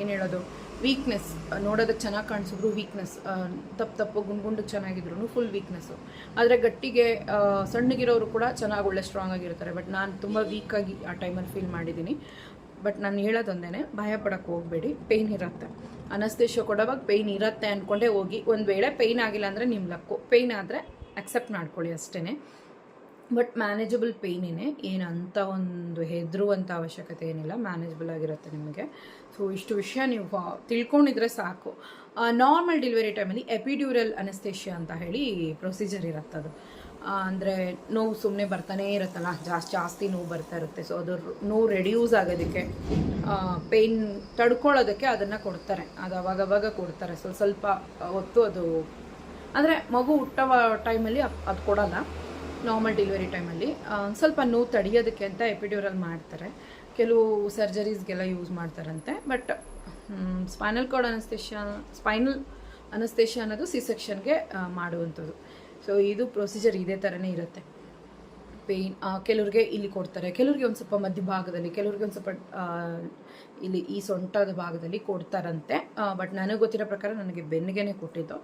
[SPEAKER 1] ಏನು ಹೇಳೋದು? ವೀಕ್ನೆಸ್ ನೋಡೋದಕ್ಕೆ ಚೆನ್ನಾಗಿ ಕಾಣಿಸಿದ್ರು ವೀಕ್ನೆಸ್ ತಪ್ಪು ತಪ್ಪು ಗುಂಡು ಗುಂಡು ಚೆನ್ನಾಗಿದ್ರು ಫುಲ್ ವೀಕ್ನೆಸ್ಸು ಆದರೆ ಗಟ್ಟಿಗೆ ಸಣ್ಣಗಿರೋರು ಕೂಡ ಚೆನ್ನಾಗಿ ಒಳ್ಳೆ ಸ್ಟ್ರಾಂಗ್ ಆಗಿರ್ತಾರೆ. ಬಟ್ ನಾನು ತುಂಬ ವೀಕಾಗಿ ಆ ಟೈಮಲ್ಲಿ ಫೀಲ್ ಮಾಡಿದ್ದೀನಿ ಬಟ್ ನಾನು ಹೇಳೋದೊಂದೇ ಭಯ ಪಡೋಕ್ಕೆ ಹೋಗಬೇಡಿ ಪೇಯ್ನ್ ಇರುತ್ತೆ. ಅನಸ್ತೇಶ ಕೊಡೋವಾಗ ಪೇಯ್ನ್ ಇರುತ್ತೆ ಅಂದ್ಕೊಂಡೇ ಹೋಗಿ, ಒಂದು ವೇಳೆ ಪೇಯ್ನ್ ಆಗಿಲ್ಲ ಅಂದರೆ ನಿಮ್ಮ ಲಕ್ಕು. ಪೇಯ್ನ್ ಆದರೆ ಅಕ್ಸೆಪ್ಟ್ ಮಾಡ್ಕೊಳ್ಳಿ ಅಷ್ಟೇ ಬಟ್ ಮ್ಯಾನೇಜಬಲ್ ಪೇಯ್ನೇ ಏನು ಅಂತ ಒಂದು ಹೆದರುವಂಥ ಅವಶ್ಯಕತೆ ಏನಿಲ್ಲ ಮ್ಯಾನೇಜಬಲ್ ಆಗಿರುತ್ತೆ ನಿಮಗೆ. ಸೊ ಇಷ್ಟು ವಿಷಯ ನೀವು ತಿಳ್ಕೊಂಡಿದ್ರೆ ಸಾಕು. ನಾರ್ಮಲ್ ಡೆಲಿವರಿ ಟೈಮಲ್ಲಿ ಎಪಿಡ್ಯೂರಲ್ ಅನಸ್ತೇಷಿಯಾ ಅಂತ ಹೇಳಿ ಪ್ರೊಸೀಜರ್ ಇರುತ್ತೆ ಅದು. ಅಂದರೆ ನೋವು ಸುಮ್ಮನೆ ಬರ್ತಾನೇ ಇರುತ್ತಲ್ಲ ಜಾಸ್ತಿ ಜಾಸ್ತಿ ನೋವು ಬರ್ತಾ ಇರುತ್ತೆ. ಸೊ ಅದು ನೋವು ರೆಡ್ಯೂಸ್ ಆಗೋದಕ್ಕೆ ಪೇಯ್ನ್ ತಡ್ಕೊಳ್ಳೋದಕ್ಕೆ ಅದನ್ನು ಕೊಡ್ತಾರೆ. ಅದು ಅವಾಗವಾಗ ಕೊಡ್ತಾರೆ. ಸೊ ಸ್ವಲ್ಪ ಹೊತ್ತು ಅದು, ಅಂದರೆ ಮಗು ಹುಟ್ಟವ ಟೈಮಲ್ಲಿ ಅದು ಕೊಡಲ್ಲ. ನಾರ್ಮಲ್ ಡೆಲಿವರಿ ಟೈಮಲ್ಲಿ ಸ್ವಲ್ಪ ನೋವು ತಡೆಯೋದಕ್ಕೆ ಅಂತ ಎಪಿಡ್ಯೂರಲ್ ಮಾಡ್ತಾರೆ. ಕೆಲವು ಸರ್ಜರೀಸ್ಗೆಲ್ಲ ಯೂಸ್ ಮಾಡ್ತಾರಂತೆ. But spinal cord anaesthesia spinal anaesthesia ಅನ್ನೋದು ಸಿ ಸೆಕ್ಷನ್ಗೆ ಮಾಡುವಂಥದ್ದು. ಸೊ ಇದು ಪ್ರೊಸೀಜರ್ ಇದೇ ಥರನೇ ಇರುತ್ತೆ. ಪೇಯ್ನ್ ಕೆಲವ್ರಿಗೆ ಇಲ್ಲಿ ಕೊಡ್ತಾರೆ. ಕೆಲವ್ರಿಗೆ ಒಂದು ಸ್ವಲ್ಪ ಮಧ್ಯಭಾಗದಲ್ಲಿ ಕೆಲವ್ರಿಗೆ ಒಂದು ಸ್ವಲ್ಪ ಇಲ್ಲಿ ಈ ಸೊಂಟದ ಭಾಗದಲ್ಲಿ ಕೊಡ್ತಾರಂತೆ. ಬಟ್ ನನಗೆ ಗೊತ್ತಿರೋ ಪ್ರಕಾರ ನನಗೆ ಬೆನ್ನಿಗೆನೇ ಕೊಟ್ಟಿದ್ದು.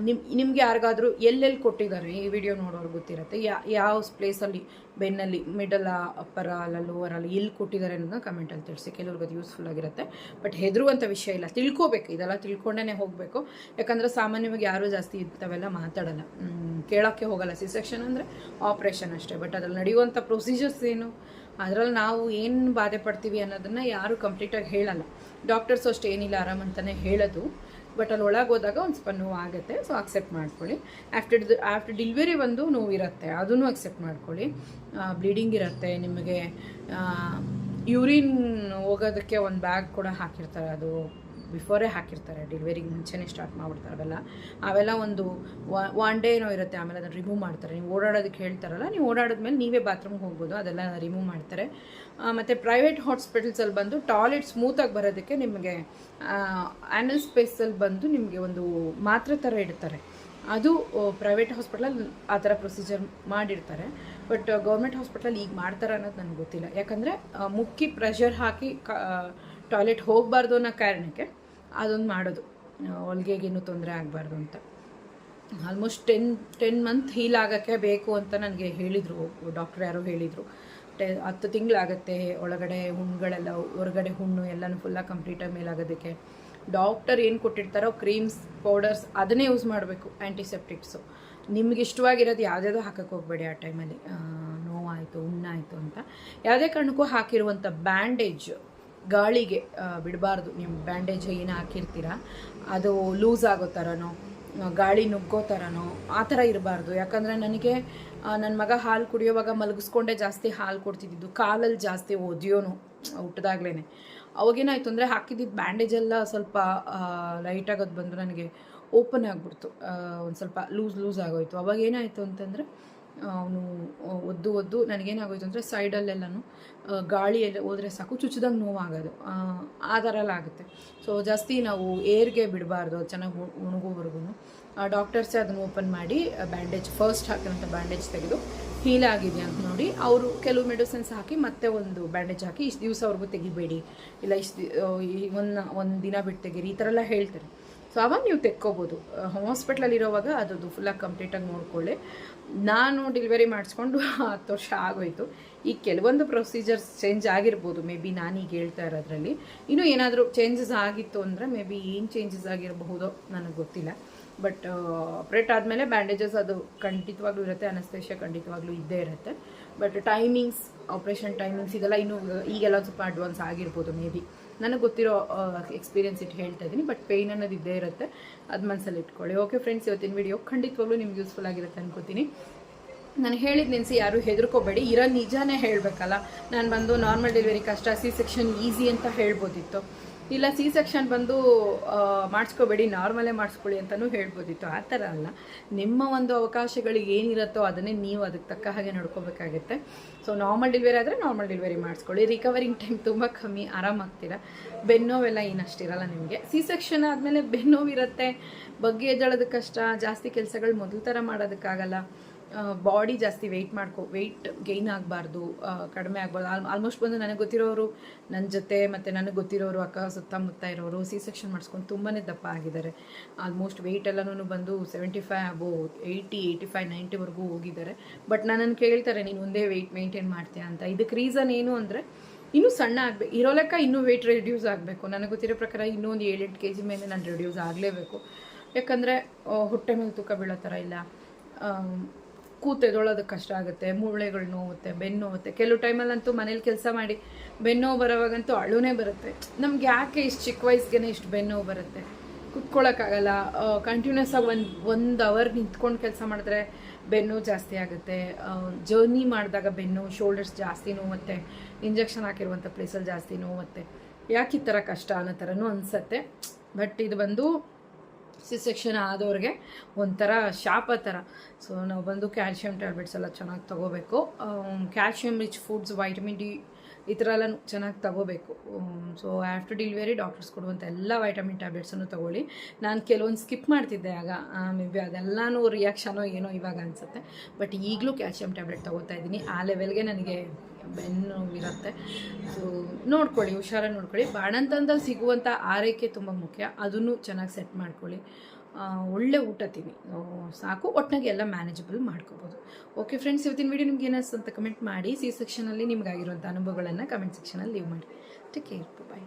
[SPEAKER 1] ನಿಮ್, ನಿಮ್ಗೆ ಯಾರಿಗಾದ್ರೂ ಎಲ್ಲೆಲ್ಲಿ ಕೊಟ್ಟಿದ್ದಾರೆ? ಈ ವಿಡಿಯೋ ನೋಡೋರು ಗೊತ್ತಿರುತ್ತೆ. ಯಾ, ಯಾವ ಪ್ಲೇಸಲ್ಲಿ ಬೆನ್ನಲ್ಲಿ ಮಿಡಲ್ ಅಪ್ಪರ ಅಲ್ಲ ಲೋವರ್ ಅಲ್ಲಿ ಎಲ್ಲಿ ಕೊಟ್ಟಿದ್ದಾರೆ ಅನ್ನೋದನ್ನ ಕಮೆಂಟಲ್ಲಿ ತಿಳಿಸಿ. ಕೆಲವ್ರಿಗೆ ಅದು ಯೂಸ್ಫುಲ್ ಆಗಿರುತ್ತೆ. ಬಟ್ ಹೆದರುವಂಥ ವಿಷಯ ಇಲ್ಲ. ತಿಳ್ಕೊಬೇಕು. ಇದೆಲ್ಲ ತಿಳ್ಕೊಂಡೇ ಹೋಗಬೇಕು. ಯಾಕಂದರೆ ಸಾಮಾನ್ಯವಾಗಿ ಯಾರೂ ಜಾಸ್ತಿ ಇಂಥವೆಲ್ಲ ಮಾತಾಡಲ್ಲ. ಕೇಳೋಕ್ಕೆ ಹೋಗಲ್ಲ. ಸಿ ಸೆಕ್ಷನ್ ಅಂದರೆ ಆಪ್ರೇಷನ್ ಅಷ್ಟೇ. ಬಟ್ ಅದ್ರಲ್ಲಿ ನಡೆಯುವಂಥ ಪ್ರೊಸೀಜರ್ಸ್ ಏನು? ಅದರಲ್ಲಿ ನಾವು ಏನು ಬಾಧೆ ಪಡ್ತೀವಿ ಅನ್ನೋದನ್ನು ಯಾರೂ ಕಂಪ್ಲೀಟಾಗಿ ಹೇಳಲ್ಲ. ಡಾಕ್ಟರ್ಸ್ ಅಷ್ಟೇ ಏನಿಲ್ಲ ಆರಾಮಂತಲೇ ಹೇಳೋದು. ಬಟ್ ಅಲ್ಲಿ ಒಳಗೆ ಹೋದಾಗ ಒಂದು ಸ್ವಲ್ಪ ನೋವು ಆಗುತ್ತೆ. ಸೊ ಅಕ್ಸೆಪ್ಟ್ ಮಾಡ್ಕೊಳ್ಳಿ. ಆಫ್ಟರ್ ಆಫ್ಟರ್ ಡೆಲಿವರಿ ಒಂದು ನೋವು ಇರುತ್ತೆ. ಅದನ್ನು ಅಕ್ಸೆಪ್ಟ್ ಮಾಡ್ಕೊಳ್ಳಿ. ಬ್ಲೀಡಿಂಗ್ ಇರುತ್ತೆ. ನಿಮಗೆ ಯೂರಿನ್ ಹೋಗೋದಕ್ಕೆ ಒಂದು ಬ್ಯಾಗ್ ಕೂಡ ಹಾಕಿರ್ತಾರೆ ಅದು. ಬಿಫೋರೇ ಹಾಕಿರ್ತಾರೆ, ಡೆಲಿವರಿಗೆ ಮುಂಚೆನೇ ಸ್ಟಾರ್ಟ್ ಮಾಡಿಬಿಡ್ತಾರೆ ಅವೆಲ್ಲ. ಅವೆಲ್ಲ ಒಂದು ಒನ್ ಡೇ ಏನೋ ಇರುತ್ತೆ, ಆಮೇಲೆ ಅದನ್ನು ರಿಮೂವ್ ಮಾಡ್ತಾರೆ. ನೀವು ಓಡಾಡೋದಕ್ಕೆ ಹೇಳ್ತಾರಲ್ಲ, ನೀವು ಓಡಾಡಿದ್ಮೇಲೆ ನೀವೇ ಬಾತ್ರೂಮ್ಗೆ ಹೋಗ್ಬೋದು, ಅದೆಲ್ಲ ರಿಮೂವ್ ಮಾಡ್ತಾರೆ. ಮತ್ತು ಪ್ರೈವೇಟ್ ಹಾಸ್ಪಿಟಲ್ಸಲ್ಲಿ ಬಂದು ಟಾಯ್ಲೆಟ್ ಸ್ಮೂತಾಗಿ ಬರೋದಕ್ಕೆ ನಿಮಗೆ ಆ್ಯನಲ್ ಸ್ಪೇಸಲ್ಲಿ ಬಂದು ನಿಮಗೆ ಒಂದು ಮಾತ್ರೆ ಥರ ಇಡ್ತಾರೆ. ಅದು ಪ್ರೈವೇಟ್ ಹಾಸ್ಪಿಟ್ಲಲ್ಲಿ ಆ ಥರ ಪ್ರೊಸೀಜರ್ ಮಾಡಿರ್ತಾರೆ. ಬಟ್ ಗೌರ್ಮೆಂಟ್ ಹಾಸ್ಪಿಟಲ್ ಈಗ ಮಾಡ್ತಾರೆ ಅನ್ನೋದು ನನಗೆ ಗೊತ್ತಿಲ್ಲ. ಯಾಕಂದರೆ ಮುಕ್ಕಿ ಪ್ರೆಷರ್ ಹಾಕಿ ಟಾಯ್ಲೆಟ್ ಹೋಗಬಾರ್ದು ಅನ್ನೋ ಕಾರಣಕ್ಕೆ ಅದೊಂದು ಮಾಡೋದು. ಹೊಲಿಗೆಗೇನು ತೊಂದರೆ ಆಗಬಾರ್ದು ಅಂತ. Almost ten ten month heal ಆಗೋಕ್ಕೆ ಬೇಕು ಅಂತ ನನಗೆ ಹೇಳಿದರು ಡಾಕ್ಟ್ರ್ ಯಾರೋ ಹೇಳಿದರು. ಟೆ, ಹತ್ತು ತಿಂಗಳಾಗತ್ತೆ, ಒಳಗಡೆ ಹುಣ್ಣುಗಳೆಲ್ಲ ಹೊರಗಡೆ ಹುಣ್ಣು ಎಲ್ಲನೂ ಫುಲ್ಲಾಗಿ ಕಂಪ್ಲೀಟಾಗಿ ಮೇಲಾಗೋದಕ್ಕೆ. ಡಾಕ್ಟರ್ ಏನು ಕೊಟ್ಟಿರ್ತಾರೋ ಕ್ರೀಮ್ಸ್ ಪೌಡರ್ಸ್ ಅದನ್ನೇ ಯೂಸ್ ಮಾಡಬೇಕು ಆ್ಯಂಟಿಸೆಪ್ಟಿಕ್ಸು ನಿಮ್ಗೆ ಇಷ್ಟವಾಗಿರೋದು ಯಾವುದ್ಯಾವುದೋ ಹಾಕಕ್ಕೆ ಹೋಗಬೇಡಿ ಆ ಟೈಮಲ್ಲಿ ನೋವಾಯಿತು, ಹುಣ್ಣಾಯಿತು ಅಂತ. ಯಾವುದೇ ಕಾರಣಕ್ಕೂ ಹಾಕಿರುವಂಥ ಬ್ಯಾಂಡೇಜ್ ಗಾಳಿಗೆ ಬಿಡಬಾರ್ದು. ನಿಮ್ಮ ಬ್ಯಾಂಡೇಜ್ ಏನು ಹಾಕಿರ್ತೀರ, ಅದು ಲೂಸ್ ಆಗೋ ಥರನೋ ಗಾಳಿ ನುಗ್ಗೋ ಥರನೋ, ಆ ಥರ ಇರಬಾರ್ದು. ಯಾಕಂದರೆ ನನಗೆ ನನ್ನ ಮಗ ಹಾಲು ಕುಡಿಯೋವಾಗ ಮಲಗಿಸ್ಕೊಂಡೇ ಜಾಸ್ತಿ ಹಾಲು ಕೊಡ್ತಿದ್ದಿದ್ದು, ಕಾಲಲ್ಲಿ ಜಾಸ್ತಿ ಒದಿಯೋನು ಹುಟ್ಟಿದಾಗ್ಲೇ ಅವಾಗೇನಾಯಿತು ಅಂದರೆ ಹಾಕಿದ್ದಿದ್ದು ಬ್ಯಾಂಡೇಜ್ ಎಲ್ಲ ಸ್ವಲ್ಪ ಆಗೋದು ಬಂದು ನನಗೆ ಓಪನ್ ಆಗಿಬಿಡ್ತು. ಒಂದು ಸ್ವಲ್ಪ ಲೂಸ್ ಲೂಸ್ ಆಗೋಯ್ತು. ಅವಾಗ ಏನಾಯಿತು ಅಂತಂದರೆ ಅವನು ಒದ್ದು ಒದ್ದು ನನಗೇನಾಗೋಯ್ತು ಅಂದರೆ ಸೈಡಲ್ಲೆಲ್ಲನೂ ಗಾಳಿ ಎಲ್ಲ ಹೋದರೆ ಸಾಕು ಚುಚ್ಚಿದಂಗೆ ನೋವಾಗೋದು. ಆ, ಆಗುತ್ತೆ ಸೊ ಜಾಸ್ತಿ ನಾವು ಏರ್ಗೆ ಬಿಡಬಾರ್ದು ಚೆನ್ನಾಗಿ ಉಣಗೋವರೆಗೂ ಡಾಕ್ಟರ್ಸೇ ಅದನ್ನು ಓಪನ್ ಮಾಡಿ ಬ್ಯಾಂಡೇಜ್ ಫಸ್ಟ್ ಹಾಕಿರೋಂಥ ಬ್ಯಾಂಡೇಜ್ ತೆಗೆದು ಹೀಲ್ ಆಗಿದೆ ಅಂತ ನೋಡಿ ಅವರು ಕೆಲವು ಮೆಡಿಸಿನ್ಸ್ ಹಾಕಿ ಮತ್ತೆ ಒಂದು ಬ್ಯಾಂಡೇಜ್ ಹಾಕಿ ಇಷ್ಟು ದಿವಸವರೆಗೂ ತೆಗಿಬೇಡಿ. ಇಲ್ಲ ಇಷ್ಟು ಒಂದು ಒಂದು ದಿನ ಬಿಟ್ಟು ತೆಗೀರಿ ಈ ಥರ ಎಲ್ಲ ಹೇಳ್ತಾರೆ. ಸೊ ಆವಾಗ ನೀವು ತೆಕ್ಕೋಬೋದು. ಹಾಸ್ಪಿಟ್ಲಲ್ಲಿ ಇರೋವಾಗ ಅದದು ಫುಲ್ಲಾಗಿ ಕಂಪ್ಲೀಟಾಗಿ ನೋಡ್ಕೊಳ್ಳಿ. ನಾನು ಡೆಲಿವರಿ ಮಾಡಿಸ್ಕೊಂಡು ಹತ್ತು ವರ್ಷ ಆಗೋಯ್ತು. ಈ ಕೆಲವೊಂದು ಪ್ರೊಸೀಜರ್ಸ್ ಚೇಂಜ್ ಆಗಿರ್ಬೋದು. ಮೇ ಬಿ ನಾನೀಗ ಹೇಳ್ತಾ ಇರೋದ್ರಲ್ಲಿ. ಇನ್ನೂ ಏನಾದರೂ ಚೇಂಜಸ್ ಆಗಿತ್ತು ಅಂದರೆ ಮೇ ಬಿ ಏನು ಚೇಂಜಸ್ ಆಗಿರಬಹುದೋ ನನಗೆ ಗೊತ್ತಿಲ್ಲ. ಬಟ್ ಆಪ್ರೇಟ್ ಆದಮೇಲೆ ಬ್ಯಾಂಡೇಜಸ್ ಅದು ಖಂಡಿತವಾಗ್ಲೂ ಇರುತ್ತೆ. ಅನಸ್ತೇಷ ಖಂಡಿತವಾಗ್ಲೂ ಇದ್ದೇ ಇರುತ್ತೆ. ಬಟ್ ಟೈಮಿಂಗ್ಸ್ ಆಪ್ರೇಷನ್ ಟೈಮಿಂಗ್ಸ್ ಇದೆಲ್ಲ ಇನ್ನೂ ಈಗೆಲ್ಲ ಸ್ವಲ್ಪ ಅಡ್ವಾನ್ಸ್ ಆಗಿರ್ಬೋದು ಮೇ ಬಿ ನನಗೆ ಗೊತ್ತಿರೋ ಎಕ್ಸ್ಪೀರಿಯನ್ಸ್ ಇಟ್ಟು ಹೇಳ್ತಾ ಇದ್ದೀನಿ ಬಟ್ ಪೇಯ್ನ್ ಅನ್ನೋದು ಇದ್ದೇ ಇರುತ್ತೆ. ಅದು ಮನಸ್ಸಲ್ಲಿ ಇಟ್ಕೊಳ್ಳಿ. ಓಕೆ ಫ್ರೆಂಡ್ಸ್ ಇವತ್ತಿನ ವಿಡಿಯೋ ಖಂಡಿತವಾಗ್ಲೂ ನಿಮ್ಗೆ ಯೂಸ್ಫುಲ್ ಆಗಿರುತ್ತೆ ಅನ್ಕೋತೀನಿ. ನಾನು ಹೇಳಿದ ನೆನೆಸಿ ಯಾರು ಹೆದರ್ಕೋಬೇಡಿ. ಇರೋ ನಿಜಾನೇ ಹೇಳಬೇಕಲ್ಲ. ನಾನು ಬಂದು ನಾರ್ಮಲ್ ಡೆಲಿವರಿ ಕಷ್ಟ ಸಿ ಸೆಕ್ಷನ್ ಈಸಿ ಅಂತ ಹೇಳ್ಬೋದಿತ್ತು. ಇಲ್ಲ ಸಿ ಸೆಕ್ಷನ್ ಬಂದು ಮಾಡಿಸ್ಕೋಬೇಡಿ ನಾರ್ಮಲೇ ಮಾಡಿಸ್ಕೊಳ್ಳಿ ಅಂತಲೂ ಹೇಳ್ಬೋದಿತ್ತು. ಆ ಥರ ಅಲ್ಲ. ನಿಮ್ಮ ಒಂದು ಅವಕಾಶಗಳಿಗೆ ಏನಿರುತ್ತೋ ಅದನ್ನೇ ನೀವು ಅದಕ್ಕೆ ತಕ್ಕ ಹಾಗೆ ನೋಡ್ಕೋಬೇಕಾಗುತ್ತೆ. ಸೊ ನಾರ್ಮಲ್ ಡೆಲಿವರಿ ಆದರೆ ನಾರ್ಮಲ್ ಡೆಲಿವರಿ ಮಾಡಿಸ್ಕೊಳ್ಳಿ. ರಿಕವರಿಂಗ್ ಟೈಮ್ ತುಂಬ ಕಮ್ಮಿ ಆರಾಮಾಗ್ತೀರಾ ಬೆನ್ನೋವೆಲ್ಲ ಏನಷ್ಟಿರಲ್ಲ ನಿಮಗೆ. ಸಿ ಸೆಕ್ಷನ್ ಆದಮೇಲೆ ಬೆನ್ನೋವಿರುತ್ತೆ ಬಗ್ಗೆ ಎದ್ದಳೋದಕ್ಕೆ ಕಷ್ಟ, ಜಾಸ್ತಿ ಕೆಲಸಗಳು ಮೊದಲು ಥರ ಮಾಡೋದಕ್ಕಾಗಲ್ಲ. ಬಾಡಿ ಜಾಸ್ತಿ ವೆಯ್ಟ್ ಮಾಡ್ಕೊ ವೆಯ್ಟ್ ಗೈನ್ ಆಗಬಾರ್ದು ಕಡಿಮೆ ಆಗ್ಬಾರ್ದು. ಆಲ್ ಆಲ್ಮೋಸ್ಟ್ ಬಂದು ನನಗೆ ಗೊತ್ತಿರೋರು ನನ್ನ ಜೊತೆ ಮತ್ತು ನನಗೆ ಗೊತ್ತಿರೋರು ಅಕ್ಕ ಸುತ್ತಮುತ್ತ ಇರೋರು ಸಿ ಸೆಕ್ಷನ್ ಮಾಡಿಸ್ಕೊಂಡು ತುಂಬಾ ದಪ್ಪ ಆಗಿದ್ದಾರೆ. ಆಲ್ಮೋಸ್ಟ್ ವೆಯ್ಟ್ ಎಲ್ಲನೂ ಬಂದು seventy five above eighty eighty five ನೈಂಟಿವರೆಗೂ ಹೋಗಿದ್ದಾರೆ. ಬಟ್ ನನ್ನನ್ನು ಕೇಳ್ತಾರೆ, ನೀನು ಒಂದೇ ವೆಯ್ಟ್ ಮೇಂಟೈನ್ ಮಾಡ್ತೀಯ ಅಂತ. ಇದಕ್ಕೆ ರೀಸನ್ ಏನು ಅಂದರೆ, ಇನ್ನೂ ಸಣ್ಣ ಆಗಬೇಕು ಇರೋ ಲೆಕ್ಕ ಇನ್ನೂ ವೆಯ್ಟ್ ರೆಡ್ಯೂಸ್ ಆಗಬೇಕು. ನನಗೆ ಗೊತ್ತಿರೋ ಪ್ರಕಾರ ಇನ್ನೂ ಒಂದು ಏಳೆಂಟು ಕೆ ಜಿ ಮೇಲೆ ನಾನು ರೆಡ್ಯೂಸ್ ಆಗಲೇಬೇಕು. ಯಾಕಂದರೆ ಹೊಟ್ಟೆ ಮೇಲೆ ತೂಕ ಬೀಳೋ ಥರ ಇಲ್ಲ. ಕೂತೆದೊಳೋದಕ್ಕೆ ಕಷ್ಟ ಆಗುತ್ತೆ, ಮೂಳೆಗಳು ನೋವುತ್ತೆ, ಬೆನ್ನು ನೋವುತ್ತೆ. ಕೆಲವು ಟೈಮಲ್ಲಂತೂ ಮನೇಲಿ ಕೆಲಸ ಮಾಡಿ ಬೆನ್ನೋವು ಬರೋವಾಗಂತೂ ಅಳುನೇ ಬರುತ್ತೆ. ನಮ್ಗೆ ಯಾಕೆ ಇಷ್ಟು ಚಿಕ್ಕ ವಯಸ್ಸಿಗೆ ಇಷ್ಟು ಬೆನ್ನೋವು ಬರುತ್ತೆ? ಕುತ್ಕೊಳ್ಳೋಕ್ಕಾಗಲ್ಲ ಕಂಟಿನ್ಯೂಸ್ ಆಗಿ ಒಂದು ಒಂದು ಅವರ್ ನಿಂತ್ಕೊಂಡು ಕೆಲಸ ಮಾಡಿದ್ರೆ ಬೆನ್ನು ಜಾಸ್ತಿ ಆಗುತ್ತೆ. ಜರ್ನಿ ಮಾಡಿದಾಗ ಬೆನ್ನು ಶೋಲ್ಡರ್ಸ್ ಜಾಸ್ತಿ ನೋವುತ್ತೆ. ಇಂಜೆಕ್ಷನ್ ಹಾಕಿರುವಂಥ ಪ್ಲೇಸಲ್ಲಿ ಜಾಸ್ತಿ ನೋವುತ್ತೆ. ಯಾಕೆ ಈ ಥರ ಕಷ್ಟ ಅನ್ನೋ ಥರನೂ ಅನಿಸತ್ತೆ. ಬಟ್ ಇದು ಬಂದು ಸಿ ಸೆಕ್ಷನ್ ಆದವ್ರಿಗೆ ಒಂಥರ ಶಾಪ ಥರ. ಸೊ ನಾವು ಬಂದು ಕ್ಯಾಲ್ಶಿಯಂ ಟ್ಯಾಬ್ಲೆಟ್ಸ್ ಎಲ್ಲ ಚೆನ್ನಾಗಿ ತಗೋಬೇಕು. Calcium rich foods vitamin D ಈ ಥರ ಎಲ್ಲ ಚೆನ್ನಾಗಿ ತಗೋಬೇಕು. ಸೊ ಆಫ್ಟರ್ ಡೆಲಿವರಿ ಡಾಕ್ಟರ್ಸ್ ಕೊಡುವಂಥ ಎಲ್ಲ ವೈಟಮಿನ್ ಟ್ಯಾಬ್ಲೆಟ್ಸನ್ನು ತೊಗೊಳ್ಳಿ. ನಾನು ಕೆಲವೊಂದು ಸ್ಕಿಪ್ ಮಾಡ್ತಿದ್ದೆ ಆಗ. ಮೇ ಬಿ ಅದೆಲ್ಲನೂ ರಿಯಾಕ್ಷನೋ ಏನೋ ಇವಾಗ ಅನಿಸುತ್ತೆ. ಬಟ್ ಈಗಲೂ ಕ್ಯಾಲ್ಶಿಯಂ ಟ್ಯಾಬ್ಲೆಟ್ ತಗೋತಾ ಇದ್ದೀನಿ. ಆ ಲೆವೆಲ್ಗೆ ನನಗೆ ಬೆನ್ನು ಇರುತ್ತೆ ಸೊ ನೋಡ್ಕೊಳ್ಳಿ, ಹುಷಾರಾಗಿ ನೋಡ್ಕೊಳ್ಳಿ. ಬಾಣಂತನದಲ್ಲಿ ಸಿಗುವಂಥ ಆರೈಕೆ ತುಂಬ ಮುಖ್ಯ. ಅದನ್ನು ಚೆನ್ನಾಗಿ ಸೆಟ್ ಮಾಡ್ಕೊಳ್ಳಿ. ಒಳ್ಳೆ ಊಟ ತಿನ್ನಿ. ಸಾಕು. ಒಟ್ಟಿನಾಗೆ ಎಲ್ಲ ಮ್ಯಾನೇಜಬಲ್ ಮಾಡ್ಕೋಬೋದು. ಓಕೆ ಫ್ರೆಂಡ್ಸ್ ಇವತ್ತಿನ ವಿಡಿಯೋ ನಿಮ್ಗೆ ಏನಿಸ್ತು ಅಂತ ಕಮೆಂಟ್ ಮಾಡಿ. ಸಿ ಸೆಕ್ಷನಲ್ಲಿ ನಿಮಗಾಗಿರುವಂಥ ಅನುಭವಗಳನ್ನು ಕಮೆಂಟ್ ಸೆಕ್ಷನಲ್ಲಿ ಲೀವ್ ಮಾಡಿ. Take care bye